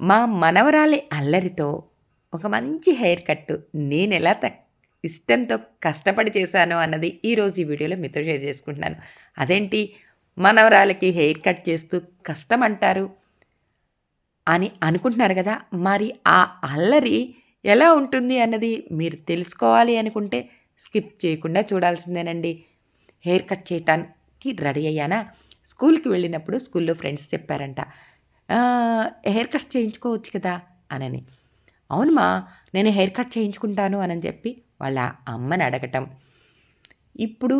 మా మనవరాలి అల్లరితో ఒక మంచి హెయిర్ కట్ నేను ఎలా త ఇష్టంతో కష్టపడి చేశాను అన్నది ఈరోజు ఈ వీడియోలో మీతో షేర్ చేసుకుంటున్నాను. అదేంటి? మనవరాలకి హెయిర్ కట్ చేస్తూ కష్టం అంటారు అని అనుకుంటున్నారు కదా. మరి ఆ అల్లరి ఎలా ఉంటుంది అన్నది మీరు తెలుసుకోవాలి అనుకుంటే స్కిప్ చేయకుండా చూడాల్సిందేనండి. హెయిర్ కట్ చేయటానికి రెడీ అయ్యానా? స్కూల్కి వెళ్ళినప్పుడు స్కూల్లో ఫ్రెండ్స్ చెప్పారంట హెయిర్ కట్స్ చేయించుకోవచ్చు కదా అనని. అవునమ్మా నేను హెయిర్ కట్ చేయించుకుంటాను అని చెప్పి వాళ్ళ అమ్మని అడగటం. ఇప్పుడు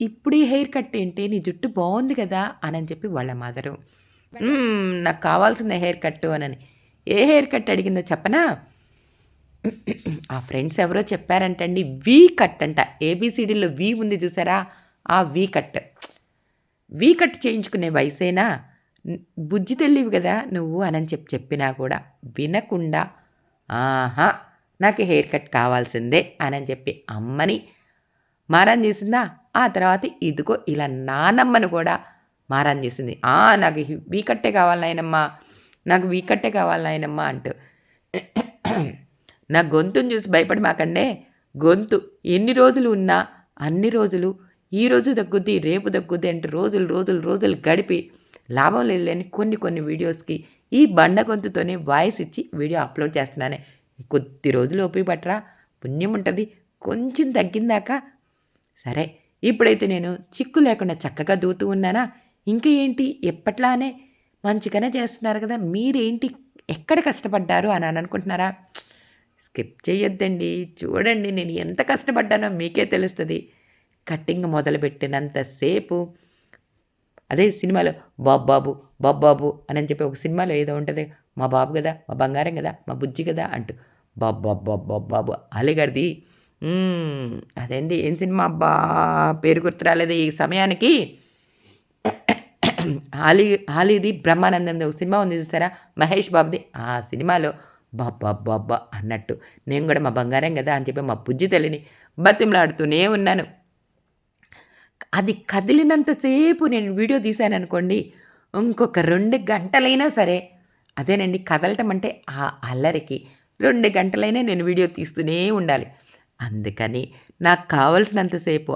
ఇప్పుడు ఈ హెయిర్ కట్ ఏంటి? నీ జుట్టు బాగుంది కదా అని చెప్పి వాళ్ళ మదరు. నాకు కావాల్సిన హెయిర్ కట్ అనని. ఏ హెయిర్ కట్ అడిగిందో చెప్పనా? ఆ ఫ్రెండ్స్ ఎవరో చెప్పారంటండి వి కట్ అంట. ఏబిసిడీలో వి ఉంది చూసారా? ఆ వి కట్. వి కట్ చేయించుకునే వయసేనా? బుజ్జి తెలివి కదా నువ్వు అని చెప్పి చెప్పినా కూడా వినకుండా ఆహా నాకు హెయిర్ కట్ కావాల్సిందే అని చెప్పి అమ్మని మారాన్ చేసిందా? ఆ తర్వాత ఇదిగో ఇలా నానమ్మను కూడా మారాన్ చేసింది. నాకు వీ కట్టే కావాలి నాయనమ్మా నాకు వీ కట్టే కావాలి నాయనమ్మా అంటూ. నా గొంతుని చూసి భయపడి మాకండే గొంతు. ఎన్ని రోజులు ఉన్నా అన్ని రోజులు ఈ రోజు తగ్గుద్ది రేపు దగ్గుద్ది అంటే రోజులు రోజులు రోజులు గడిపి లాభం లేని కొన్ని కొన్ని వీడియోస్కి ఈ బండ గొంతుతోనే వాయిస్ ఇచ్చి వీడియో అప్లోడ్ చేస్తున్నానే. కొద్ది రోజులు ఉపయోగపట్టరా పుణ్యం ఉంటుంది. కొంచెం తగ్గిందాక. సరే ఇప్పుడైతే నేను చిక్కు లేకుండా చక్కగా దూతూ ఉన్నానా? ఇంకా ఏంటి? ఎప్పట్లానే మంచిగానే చేస్తున్నారు కదా. మీరేంటి? ఎక్కడ కష్టపడ్డారు అని అని అనుకుంటున్నారా? స్కిప్ చేయొద్దండి. చూడండి నేను ఎంత కష్టపడ్డానో మీకే తెలుస్తుంది. కట్టింగ్ మొదలుపెట్టినంతసేపు అదే సినిమాలో బాబు బాబు అని బాబు అని చెప్పి ఒక సినిమాలో ఏదో ఉంటుంది. మా బాబు కదా మా బంగారం కదా మా బుజ్జి కదా అంటూ బాబు బాబు బాబు అదేంది? ఏం సినిమా? అబ్బా పేరు గుర్తు రాలేదు ఈ సమయానికి. ఆలీ హాలీది బ్రహ్మానందం ఒక సినిమా ఉంది చూస్తారా మహేష్ బాబుది. ఆ సినిమాలో బాబ్బా బాబ్బా అన్నట్టు నేను కూడా మా బంగారం కదా అని చెప్పి మా బుజ్జి తల్లిని బతిమలాడుతూనే ఉన్నాను. అది కదిలినంతసేపు నేను వీడియో తీశాను అనుకోండి ఇంకొక రెండు గంటలైనా సరే అదేనండి కదలటం అంటే ఆ అల్లరికి రెండు గంటలైనా నేను వీడియో తీస్తూనే ఉండాలి. అందుకని నాకు కావలసినంతసేపు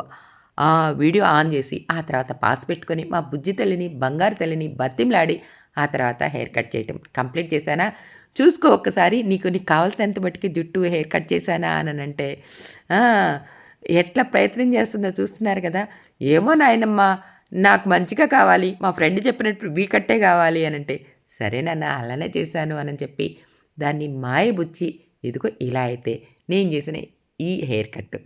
ఆ వీడియో ఆన్ చేసి ఆ తర్వాత పాస్ పెట్టుకొని మా బుజ్జి తల్లిని బంగారు తల్లిని బతిమలాడి ఆ తర్వాత హెయిర్ కట్ చేయటం. కంప్లీట్ చేశానా? చూసుకో ఒక్కసారి నీకు నీకు కావాల్సినంత మట్టుకి జుట్టు హెయిర్ కట్ చేశానా అని అంటే ఎట్లా ప్రయత్నం చేస్తుందో చూస్తున్నారు కదా? ఏమో నాయనమ్మ నాకు మంచిగా కావాలి మా ఫ్రెండ్ చెప్పినట్టు వీ కట్టే కావాలి అని అంటే సరే నాన్న అలానే చేశాను అని చెప్పి దాన్ని మాయబుచ్చి ఇదిగో ఇలా అయితే నేను చేసిన ఈ హెయిర్ కట్.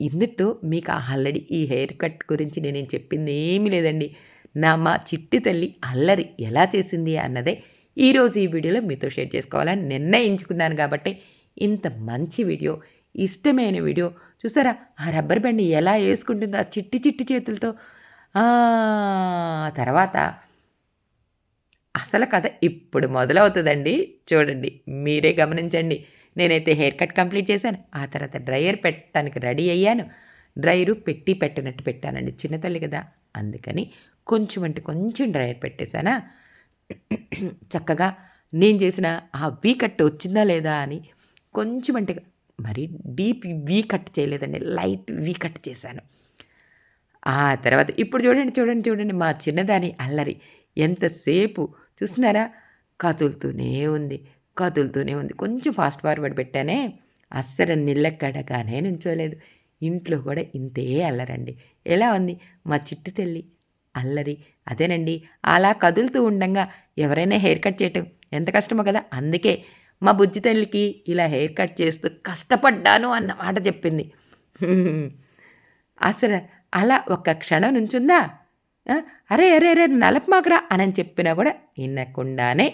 ఇందుతో మీకు ఆల్రెడీ ఈ హెయిర్ కట్ గురించి నేను చెప్పింది ఏమీ లేదండి. నా మా చిట్టి తల్లి అల్లరి ఎలా చేసింది అన్నదే ఈరోజు ఈ వీడియోలో మీతో షేర్ చేసుకోవాలని నిర్ణయించుకున్నాను కాబట్టి ఇంత మంచి వీడియో ఇష్టమైన వీడియో చూసారా? ఆ రబ్బర్ బ్యాండ్ ఎలా వేసుకుంటుందో ఆ చిట్టి చిట్టి చేతులతో. తర్వాత అసలు కథ ఇప్పుడు మొదలవుతుందండి. చూడండి మీరే గమనించండి. నేనైతే హెయిర్ కట్ కంప్లీట్ చేశాను. ఆ తర్వాత డ్రైయర్ పెట్టడానికి రెడీ అయ్యాను. డ్రైయరు పెట్టి పెట్టినట్టు పెట్టానండి. చిన్నతల్లి కదా అందుకని కొంచెం అంటే కొంచెం డ్రైయర్ పెట్టేశానా? చక్కగా నేను చేసిన ఆ వీ కట్ వచ్చిందా లేదా అని కొంచెం అంటే మరి డీప్ వీ కట్ చేయలేదండి లైట్ వీ కట్ చేశాను. ఆ తర్వాత ఇప్పుడు చూడండి చూడండి చూడండి మా చిన్నదాని అల్లరి. ఎంతసేపు చూస్తున్నారా? కదులుతూనే ఉంది కదులుతూనే ఉంది. కొంచెం ఫాస్ట్ ఫార్వర్డ్ పెట్టానే అస్సలు నిల్లెక్కడగానే నుంచోలేదు. ఇంట్లో కూడా ఇంతే అల్లరండి. ఎలా ఉంది? మా చిట్టు తల్లి అల్లరి. అదేనండి అలా కదులుతూ ఉండగా ఎవరైనా హెయిర్ కట్ చేయటం ఎంత కష్టమో కదా? అందుకే మా బుజ్జి తల్లికి ఇలా హెయిర్ కట్ చేస్తూ కష్టపడ్డాను అన్న మాట చెప్పింది. అసలు అలా ఒక్క క్షణం నుంచుందా? అరే అరే అరే నలపమాకురా అని చెప్పినా కూడా వినకుండానే